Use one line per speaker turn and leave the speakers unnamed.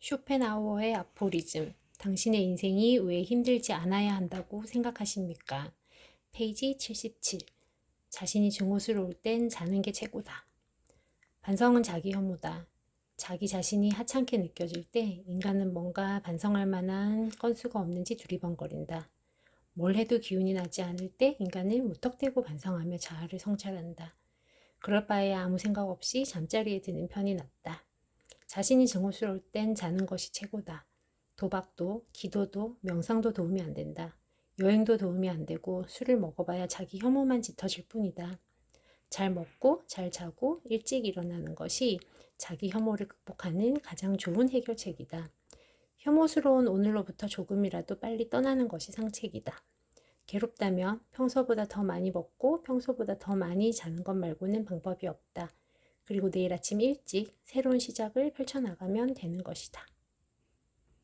쇼펜하우어의 아포리즘. 당신의 인생이 왜 힘들지 않아야 한다고 생각하십니까? 페이지 77. 자신이 증오스러울 땐 자는 게 최고다. 반성은 자기 혐오다. 자기 자신이 하찮게 느껴질 때 인간은 뭔가 반성할 만한 건수가 없는지 두리번거린다. 뭘 해도 기운이 나지 않을 때 인간은 무턱대고 반성하며 자아를 성찰한다. 그럴 바에 아무 생각 없이 잠자리에 드는 편이 낫다. 자신이 증오스러울 땐 자는 것이 최고다. 도박도, 기도도, 명상도 도움이 안 된다. 여행도 도움이 안 되고 술을 먹어봐야 자기 혐오만 짙어질 뿐이다. 잘 먹고 잘 자고 일찍 일어나는 것이 자기 혐오를 극복하는 가장 좋은 해결책이다. 혐오스러운 오늘로부터 조금이라도 빨리 떠나는 것이 상책이다. 괴롭다면 평소보다 더 많이 먹고 평소보다 더 많이 자는 것 말고는 방법이 없다. 그리고 내일 아침 일찍 새로운 시작을 펼쳐나가면 되는 것이다.